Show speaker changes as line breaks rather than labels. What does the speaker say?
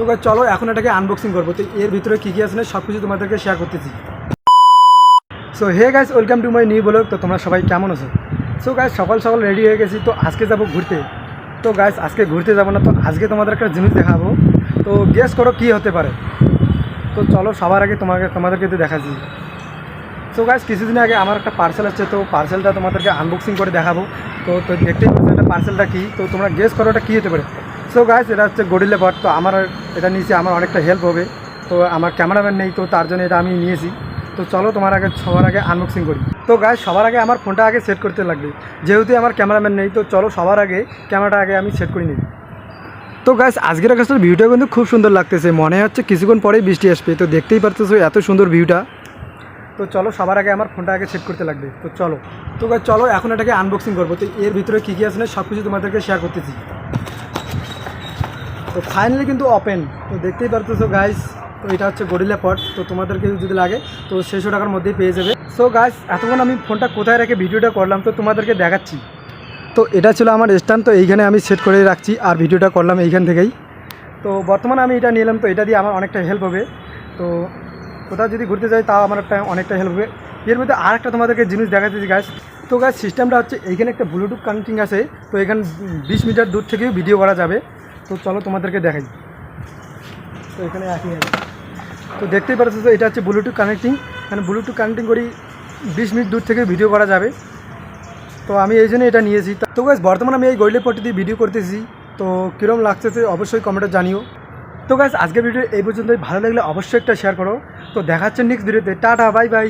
তো চলো, এখন এটাকে আনবক্সিং করব। তো এর ভিতরে কী কী আছে সব কিছু তোমাদেরকে শেয়ার করতেছি। So hey guys welcome to my new blog তো তোমরা সবাই কেমন আছো? সো গাইস সকাল সকাল রেডি হয়ে গেছি। তো আজকে যাব ঘুরতে। তো গাইস আজকে ঘুরতে যাব না, তো আজকে তোমাদের একটা জিনিস দেখাবো। তো গেস করো কী হতে পারে। তো চলো, সবার আগে তোমাকে, তোমাদেরকে তো দেখাচ্ছি। সো গাইস কিছুদিন আগে আমার একটা পার্সেল আছে তো পার্সেলটা তোমাদেরকে আনবক্সিং করে দেখাবো। তো তো দেখতেই পাচ্ছ এটা পার্সেলটা কী। তো তোমরা গেস করো এটা কী হতে পারে। সো গাইস এটা হচ্ছে গডিলে বট তো আমার এটা নিচে আমার অনেকটা হেল্প হবে। তো আমার ক্যামেরাম্যান নেই, তো তার জন্য এটা আমি নিয়েছি। তো চলো তোমার আগে, সবার আগে আনবক্সিং করি। তো গাইস সবার আগে আমার ফোনটা আগে সেট করতে লাগবে। যেহেতু আমার ক্যামেরাম্যান নেই, তো চলো সবার আগে ক্যামেরাটা আগে আমি সেট করে নিই। তো গাইস আজকের কাছে ভিউটা কিন্তু খুব সুন্দর লাগতেছে। মনে হচ্ছে কিছুক্ষণ পরেই বৃষ্টি আসবে। তো দেখতেই পারতেছো এত সুন্দর ভিউটা তো চলো সবার আগে আমার ফোনটা আগে সেট করতে লাগবে। তো চলো। তো গাইস চলো এখন এটাকে আনবক্সিং করব। তো এর ভিতরে কী কী আছে সব কিছু তোমাদেরকে শেয়ার করতেছি। তো ফাইনালি কিন্তু ওপেন তো দেখতেই পারতেছো গাইস তো এটা হচ্ছে গরিলা পট তো তোমাদেরকে যদি লাগে, তো ছেশো টাকার মধ্যেই পেয়ে যাবে। সো গাইস এতক্ষণ আমি ফোনটা কোথায় রেখে ভিডিওটা করলাম, তো তোমাদেরকে দেখাচ্ছি। তো এটা ছিল আমার স্ট্যান্ড তো এইখানে আমি সেট করে রাখছি, আর ভিডিওটা করলাম এইখান থেকেই। তো বর্তমানে আমি এটা নিলাম, তো এটা দিয়ে আমার অনেকটা হেল্প হবে। তো কোথাও যদি ঘুরতে যাই, তাও আমার একটা অনেকটা হেল্প হবে। এর মধ্যে আর একটা তোমাদেরকে জিনিস দেখাচ্ছি গাছ তো গাছ সিস্টেমটা হচ্ছে, এইখানে একটা ব্লুটুথ কানেক্টিং আছে, তো এখানে বিশ মিটার দূর থেকেও ভিডিও করা যাবে। তো চলো তোমাদেরকে দেখাই। তো এখানে একই আছে। তো দেখতেই পাচ্ছ তো এটা হচ্ছে ব্লুটুথ কানেক্টিং মানে ব্লুটুথ কানেক্টিং করি বিশ মিনিট দূর থেকে ভিডিও করা যাবে। তো আমি এই জন্য এটা নিয়েছি। তো গাছ বর্তমানে আমি এই গৈলে পট্টি দিয়ে ভিডিও করতেছি। তো কীরকম লাগছে তো অবশ্যই কমেন্টে জানিও। তো গাছ আজকের ভিডিও এই পর্যন্তই। ভালো লাগলে অবশ্যই একটা শেয়ার করো। তো দেখাচ্ছে নেক্সট ভিডিওতে টাটা বাই বাই